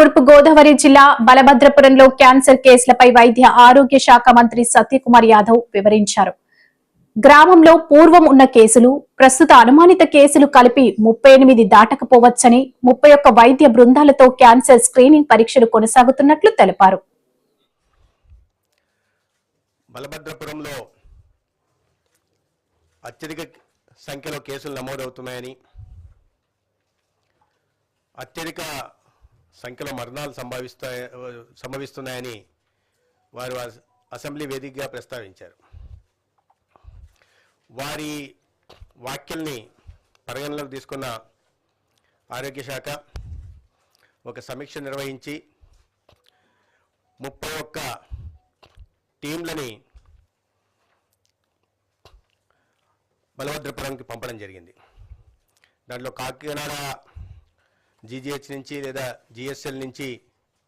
తూర్పు గోదావరి జిల్లా బలభద్రపురంలో క్యాన్సర్ కేసులపై వైద్య ఆరోగ్య శాఖ మంత్రి సత్యకుమార్ యాదవ్ వివరించారు. గ్రామంలో పూర్వం ఉన్న కేసులు ప్రస్తుత అనుమానిత కేసులు కలిపి ముప్పై ఎనిమిది దాటకపోవచ్చని ముప్పై ఒక్క వైద్య బృందాలతో క్యాన్సర్ స్క్రీనింగ్ పరీక్షలు కొనసాగుతున్నట్లు తెలిపారు. బలభద్రపురంలో అత్యధిక సంఖ్యలో కేసులు నమోదవుతున్నాయని అత్యధిక సంఖ్యలో మరణాలు సంభవిస్తా సంభవిస్తున్నాయని వారు అసెంబ్లీ వేదికగా ప్రస్తావించారు. వారి వ్యాఖ్యల్ని పరిగణలోకి తీసుకున్న ఆరోగ్య శాఖ ఒక సమీక్ష నిర్వహించి ముప్పై ఒక్క టీంలని బలభద్రపురంకి పంపడం జరిగింది. దాంట్లో కాకినాడ జీజీహెచ్ నుంచి లేదా జిఎస్ఎల్ నుంచి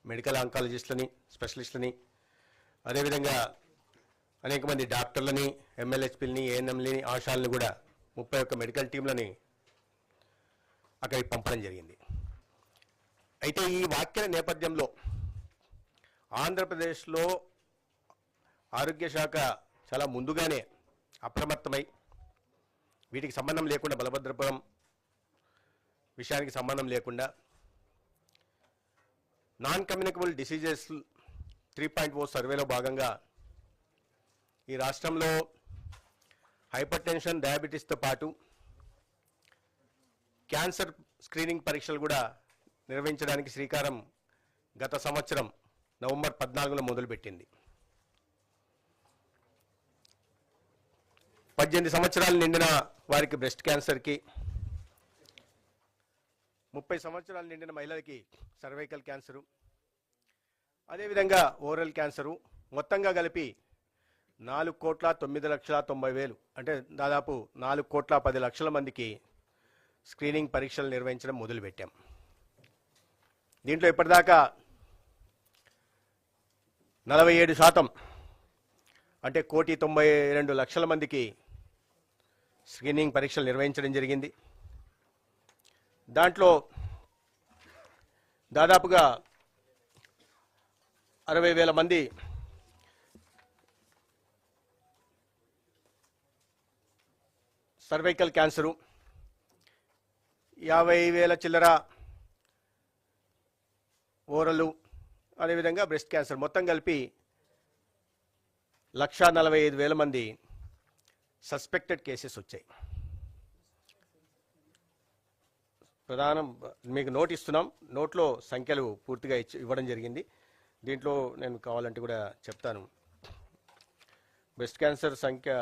మెడికల్ ఆంకాలజిస్టులని స్పెషలిస్టులని అదేవిధంగా అనేక మంది డాక్టర్లని ఎమ్మెల్యేస్పీలని ఏఎన్ఎంలని ఆశాలని కూడా ముప్పై ఒక్క మెడికల్ టీంలని అక్కడికి పంపడం జరిగింది. అయితే ఈ వాక్యాల నేపథ్యంలో ఆంధ్రప్రదేశ్లో ఆరోగ్య శాఖ చాలా ముందుగానే అప్రమత్తమై వీటికి సంబంధం లేకుండా బలభద్రపురం విషయానికి సంబంధం లేకుండా non communicable diseases three point O సర్వేలో భాగంగా ఈ రాష్ట్రంలో హైపర్ టెన్షన్ డయాబెటీస్తో పాటు క్యాన్సర్ స్క్రీనింగ్ పరీక్షలు కూడా నిర్వహించడానికి శ్రీకారం గత సంవత్సరం నవంబర్ పద్నాలుగులో మొదలుపెట్టింది. పద్దెనిమిది సంవత్సరాలు నిండిన వారికి బ్రెస్ట్ క్యాన్సర్కి ముప్పై సంవత్సరాలు నిండిన మహిళలకి సర్వైకల్ క్యాన్సరు అదేవిధంగా ఓరల్ క్యాన్సరు మొత్తంగా కలిపి నాలుగు కోట్ల తొమ్మిది లక్షల తొంభై వేలు అంటే దాదాపు నాలుగు కోట్ల పది లక్షల మందికి స్క్రీనింగ్ పరీక్షలు నిర్వహించడం మొదలుపెట్టాం. దీంట్లో ఇప్పటిదాకా నలభై ఏడు శాతం అంటే కోటి తొంభై రెండు లక్షల మందికి స్క్రీనింగ్ పరీక్షలు నిర్వహించడం జరిగింది. దాంట్లో దాదాపుగా అరవై వేల మంది సర్వైకల్ క్యాన్సరు యాభై వేల చిల్లర ఓరలు అదేవిధంగా బ్రెస్ట్ క్యాన్సర్. మొత్తం కలిపి లక్షా నలభై ఐదు వేల మంది సస్పెక్టెడ్ కేసెస్ వచ్చాయి. ప్రధానం మీకు నోట్ ఇస్తున్నాం. నోట్లో సంఖ్యలు పూర్తిగా ఇచ్చి ఇవ్వడం జరిగింది. దీంట్లో నేను కావాలంటే కూడా చెప్తాను. బ్రెస్ట్ క్యాన్సర్ సంఖ్య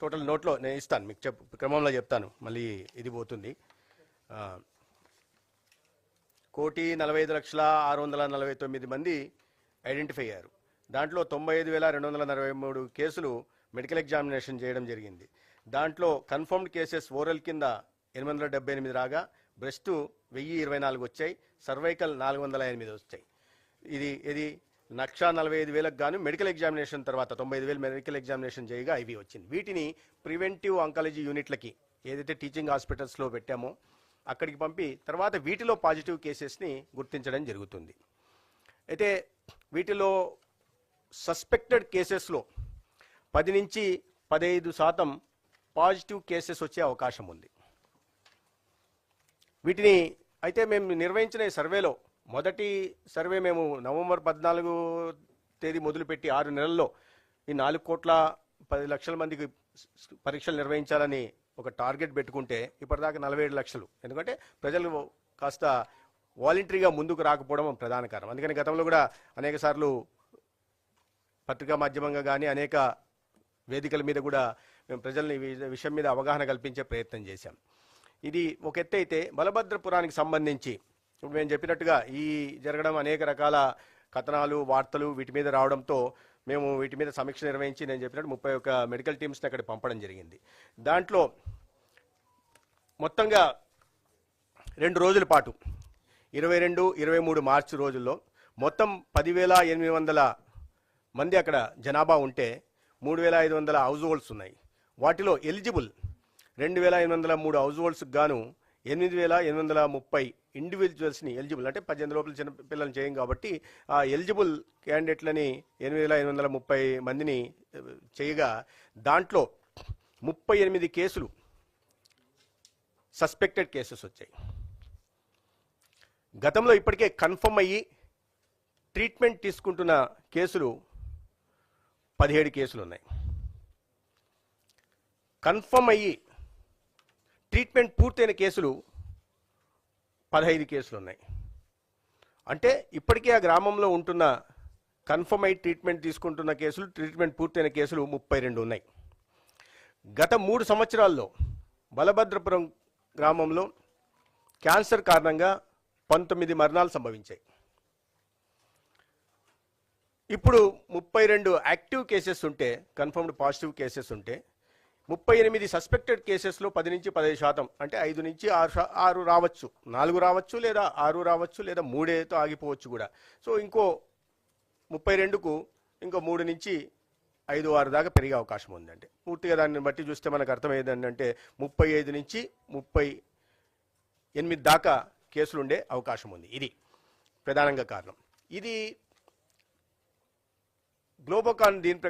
టోటల్ నోట్లో నేను ఇస్తాను మీకు చెప్ క్రమంలో చెప్తాను. మళ్ళీ ఇది పోతుంది. కోటి నలభై ఐదు లక్షల ఆరు వందల నలభై తొమ్మిది మంది ఐడెంటిఫై అయ్యారు. దాంట్లో తొంభై ఐదు వేల రెండు వందల నలభై మూడు కేసులు మెడికల్ ఎగ్జామినేషన్ చేయడం జరిగింది. దాంట్లో కన్ఫర్మ్డ్ కేసెస్ ఓరల్ కింద ఎనిమిది వందల డెబ్బై ఎనిమిది రాగా బ్రెస్ట్ వెయ్యి ఇరవై నాలుగు వచ్చాయి సర్వైకల్ నాలుగు వందల ఎనిమిది వచ్చాయి. ఇది ఇది లక్ష నలభై ఐదు వేలకు గాను మెడికల్ ఎగ్జామినేషన్ తర్వాత తొంభై ఐదు వేలు మెడికల్ ఎగ్జామినేషన్ చేయగా ఇవి వచ్చింది. వీటిని ప్రివెంటివ్ ఆంకాలజీ యూనిట్లకి ఏదైతే టీచింగ్ హాస్పిటల్స్లో పెట్టామో అక్కడికి పంపి తర్వాత వీటిలో పాజిటివ్ కేసెస్ని గుర్తించడం జరుగుతుంది. అయితే వీటిలో సస్పెక్టెడ్ కేసెస్లో పది నుంచి పదహైదు శాతం పాజిటివ్ కేసెస్ వచ్చే అవకాశం ఉంది. వీటిని అయితే మేము నిర్వహించిన సర్వేలో మొదటి సర్వే మేము నవంబర్ పద్నాలుగు తేదీ మొదలుపెట్టి ఆరు నెలల్లో ఈ నాలుగు కోట్ల పది లక్షల మందికి పరీక్షలు నిర్వహించాలని ఒక టార్గెట్ పెట్టుకుంటే ఇప్పటిదాకా నలభై ఏడు లక్షలు. ఎందుకంటే ప్రజలు కాస్త వాలంటరీగా ముందుకు రాకపోవడం ప్రధాన కారణం. అందుకని గతంలో కూడా అనేక సార్లు పత్రికా మాధ్యమంగా కానీ అనేక వేదికల మీద కూడా మేము ప్రజల్ని వి- విషయం మీద అవగాహన కల్పించే ప్రయత్నం చేశాం. ఇది ఒక ఎత్తు అయితే బలభద్రపురానికి సంబంధించి ఇప్పుడు మేము చెప్పినట్టుగా ఈ జరగడం అనేక రకాల కథనాలు వార్తలు వీటి మీద రావడంతో మేము వీటి మీద సమీక్ష నిర్వహించి నేను చెప్పినట్టు ముప్పై ఒక్క మెడికల్ టీమ్స్ని అక్కడ పంపడం జరిగింది. దాంట్లో మొత్తంగా రెండు రోజుల పాటు ఇరవై రెండు ఇరవై మూడు మార్చి రోజుల్లో మొత్తం పదివేల ఎనిమిది వందల మంది అక్కడ జనాభా ఉంటే మూడు వేల ఐదు వందల హౌస్ హోల్డ్స్ ఉన్నాయి. వాటిలో ఎలిజిబుల్ రెండు వేల ఎనిమిది వందల మూడు హౌస్ హోల్డ్స్కి గాను ఎనిమిది వేల ఎనిమిది వందల ముప్పై ఇండివిజువల్స్ని ఎలిజిబుల్ అంటే పద్దెనిమిది లోపల చిన్న పిల్లలు చేయం కాబట్టి ఆ ఎలిజిబుల్ క్యాండిడేట్లని ఎనిమిది వేల ఎనిమిది వందల ముప్పై మందిని చేయగా దాంట్లో ముప్పై ఎనిమిది కేసులు సస్పెక్టెడ్ కేసెస్ వచ్చాయి. గతంలో ఇప్పటికే కన్ఫర్మ్ అయ్యి ట్రీట్మెంట్ తీసుకుంటున్న కేసులు పదిహేడు కేసులు ఉన్నాయి కన్ఫర్మ్ అయ్యి ట్రీట్మెంట్ పూర్తయిన కేసులు పదహైదు కేసులు ఉన్నాయి అంటే ఇప్పటికే ఆ గ్రామంలో ఉంటున్న కన్ఫర్మ్ అయ్యి ట్రీట్మెంట్ తీసుకుంటున్న కేసులు ట్రీట్మెంట్ పూర్తయిన కేసులు ముప్పై రెండు ఉన్నాయి. గత మూడు సంవత్సరాల్లో బలభద్రపురం గ్రామంలో క్యాన్సర్ కారణంగా పంతొమ్మిది మరణాలు సంభవించాయి. ఇప్పుడు ముప్పై రెండు యాక్టివ్ కేసెస్ ఉంటే కన్ఫర్మ్డ్ పాజిటివ్ కేసెస్ ఉంటే ముప్పై ఎనిమిది సస్పెక్టెడ్ కేసెస్లో పది నుంచి పదిహేను శాతం అంటే ఐదు నుంచి ఆరు ఆరు రావచ్చు. నాలుగు రావచ్చు లేదా ఆరు రావచ్చు లేదా మూడేతో ఆగిపోవచ్చు కూడా. సో ఇంకో ముప్పై రెండుకు ఇంకో మూడు నుంచి ఐదు ఆరు దాకా పెరిగే అవకాశం ఉందండి. పూర్తిగా దాన్ని బట్టి చూస్తే మనకు అర్థమయ్యేది ఏంటంటే ముప్పై ఐదు నుంచి ముప్పై ఎనిమిది దాకా కేసులు ఉండే అవకాశం ఉంది. ఇది ప్రధానంగా కారణం. ఇది గ్లోబోకాన్ దీని ప్రకారం